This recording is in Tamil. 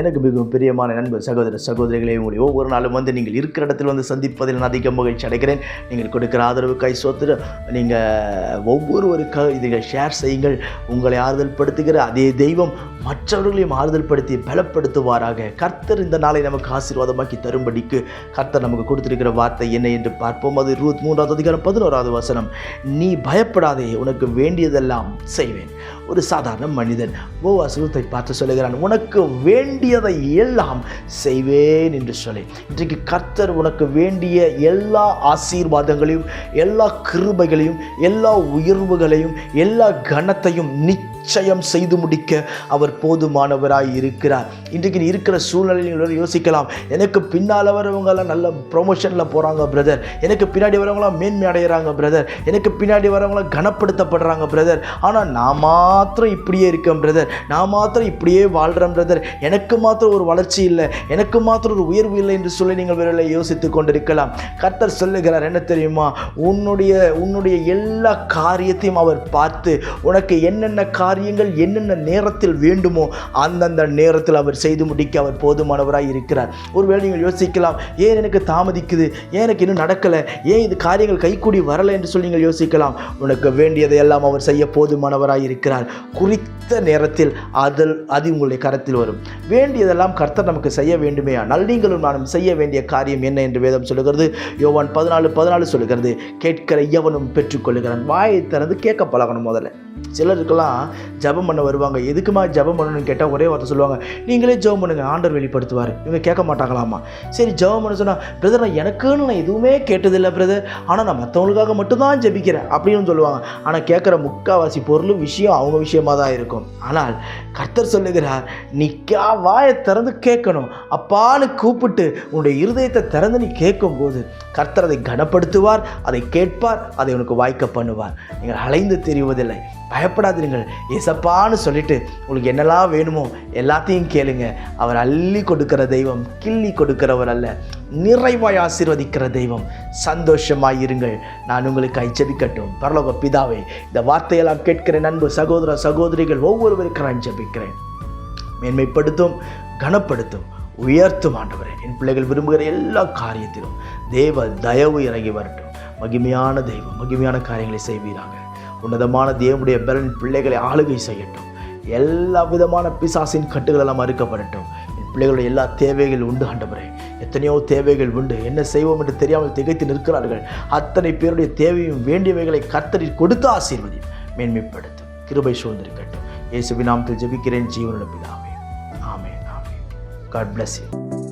எனக்கு மிகவும் பிரியமான நண்பர் சகோதர சகோதரிகளே உங்களை ஒவ்வொரு நாளும் வந்து நீங்கள் இருக்கிற இடத்தில் வந்து சந்திப்பதில் நான் அதிக மகிழ்ச்சி அடைகிறேன். நீங்கள் கொடுக்கிற ஆதரவு கை சோத்துரு நீங்கள் ஒவ்வொருவருக்காக இதை ஷேர் செய்யுங்கள். உங்களை ஆறுதல் படுத்துகிற அதே தெய்வம் மற்றவர்களையும் ஆறுதல் படுத்தி பலப்படுத்துவாராக. கர்த்தர் இந்த நாளை நமக்கு ஆசீர்வாதமாக்கி தரும்படிக்கு கர்த்தர் நமக்கு கொடுத்திருக்கிற வார்த்தை என்ன என்று பார்ப்போம். அது இருபத்தி மூன்றாவது அதிகாரம் பதினோராவது வசனம். நீ பயப்படாதே உனக்கு வேண்டியதெல்லாம் செய்வேன். ஒரு சாதாரண மனிதன் போவாசுத்தை பார்த்து சொல்லுகிறான் உனக்கு வேண்டியதை எல்லாம் செய்வேன் என்று சொல்லி. இன்றைக்கு கர்த்தர் உனக்கு வேண்டிய எல்லா ஆசீர்வாதங்களையும் எல்லா கிருபைகளையும் எல்லா உயர்வுகளையும் எல்லா கனத்தையும் நிச்சயம் செய்து முடிக்க அவர் போதுமானவராய் இருக்கிறார். இன்றைக்கு நீ இருக்கிற சூழ்நிலையில் யோசிக்கலாம். எனக்கு பின்னால் வரவங்கெல்லாம் நல்ல ப்ரொமோஷனில் போகிறாங்க பிரதர் எனக்கு பின்னாடி வரவங்களாம் மேன்மை அடைகிறாங்க பிரதர் எனக்கு பின்னாடி வரவங்களாம் கனப்படுத்தப்படுறாங்க பிரதர் ஆனால் நான் மாத்திரம் இப்படியே இருக்கேன் பிரதர் நான் மாத்திரம் இப்படியே வாழ்கிறேன் பிரதர் எனக்கு மாத்திரம் ஒரு வளர்ச்சி இல்லை. எனக்கு மாத்திரம் ஒரு உயர்வு இல்லை என்று சொல்லி நீங்கள் விரலை யோசித்து கொண்டிருக்கலாம். கர்த்தர் சொல்லுகிறார் என்ன தெரியுமா? உன்னுடைய உன்னுடைய எல்லா காரியத்தையும் அவர் பார்த்து உனக்கு என்னென்ன காரியங்கள் என்னென்ன நேரத்தில் வேணும் வேண்டுமோ அந்தந்த நேரத்தில் அவர் செய்து முடிக்க அவர் போதுமானவராக இருக்கிறார். ஒருவேளை நீங்கள் யோசிக்கலாம் ஏன் எனக்கு தாமதிக்குது? ஏன் எனக்கு இன்னும் நடக்கலை? ஏன் இது காரியங்கள் கைக்கூடி வரலை என்று சொல்லி நீங்கள் யோசிக்கலாம். உனக்கு வேண்டியதை எல்லாம் அவர் செய்ய போதுமானவராக இருக்கிறார். குறித்த நேரத்தில் அதில் அது உங்களுடைய கரத்தில் வரும். வேண்டியதெல்லாம் கர்த்தர் நமக்கு செய்ய வேண்டுமே ஆனால் நீங்களும் நானும் செய்ய வேண்டிய காரியம் என்ன என்று வேதம் சொல்லுகிறது. யோவான் பதினாலு பதினாலு சொல்லுகிறது. கேட்கிற எவனும் பெற்றுக்கொள்ளுகிறான். வாயை திறந்து கேட்க பழகணும் முதல்ல. சிலருக்கெல்லாம் ஜெபம் பண்ண வருவாங்க. எதுக்குமா ஜெபம் பண்ணணும்னு கேட்டால் ஒரே வார்த்தை சொல்லுவாங்க. நீங்களே ஜெபம் பண்ணுங்க ஆண்டர் வெளிப்படுத்துவார். இவங்க கேட்க மாட்டாங்களாமா? சரி ஜெபம் பண்ண சொன்னால் பிரதர் நான் எனக்குன்னு நான் எதுவுமே கேட்டதில்லை பிரதர். ஆனால் நான் மற்றவங்களுக்காக மட்டும்தான் ஜெபிக்கிறேன். அப்படின்னு சொல்லுவாங்க. ஆனால் கேட்குற முக்காவாசி பொருளும் விஷயம் அவங்க விஷயமாக தான் இருக்கும். ஆனால் கர்த்தர் சொல்லுகிறார் நீ கா வாயை திறந்து கேட்கணும். அப்பான்னு கூப்பிட்டு உன்னுடைய இருதயத்தை திறந்து நீ கேட்கும்போது கர்த்தர் அதை கனப்படுத்துவார் அதை கேட்பார் அதை உனக்கு வாய்க்க பண்ணுவார். நீங்கள் அலைந்து தெரிவதில்லை. பய பயப்படாதீர்கள். ஏசப்பான்னு சொல்லிட்டு உங்களுக்கு என்னெல்லாம் வேணுமோ எல்லாத்தையும் கேளுங்க. அவர் அள்ளி கொடுக்கிற தெய்வம் கிள்ளி கொடுக்கிறவர் அல்ல. நிறைவாய் ஆசீர்வதிக்கிற தெய்வம். சந்தோஷமாக இருங்கள். நான் உங்களுக்கு ஐச்சபிக்கட்டும். பரலோக பிதாவை இந்த வார்த்தையெல்லாம் கேட்கிற நண்பு சகோதர சகோதரிகள் ஒவ்வொருவருக்கும் நான் ஜபிக்கிறேன். மேன்மைப்படுத்தும் கனப்படுத்தும் உயர்த்தும் ஆண்டவரே. என் பிள்ளைகள் விரும்புகிற எல்லா காரியத்திலும் தேவ தயவு இறங்கி வரட்டும். மகிமையான தெய்வம் மகிமையான காரியங்களை செய்வீராங்க உன்னதமான தேவனுடைய பலன் பிள்ளைகளை ஆளுகை செய்யட்டும். எல்லா விதமான பிசாசின் கட்டுகள் எல்லாம் அறுக்கப்படட்டும். என் பிள்ளைகளுடைய எல்லா தேவைகள் உண்டு ஆண்டவரே. எத்தனையோ தேவைகள் உண்டு. என்ன செய்வோம் என்று தெரியாமல் திகைத்து நிற்கிறார்கள். அத்தனை பேருடைய தேவையும் வேண்டியவைகளை கர்த்தரில் கொடுத்து ஆசீர்வதி மேன்மைப்படுத்தும். கிருபை சூழ்ந்திருக்கட்டும். இயேசுவின் நாமத்தில் ஜெபிக்கிறேன். ஜீவனுடைய பிதாவே. ஆமே ஆமே காட் பிளஸ் யூ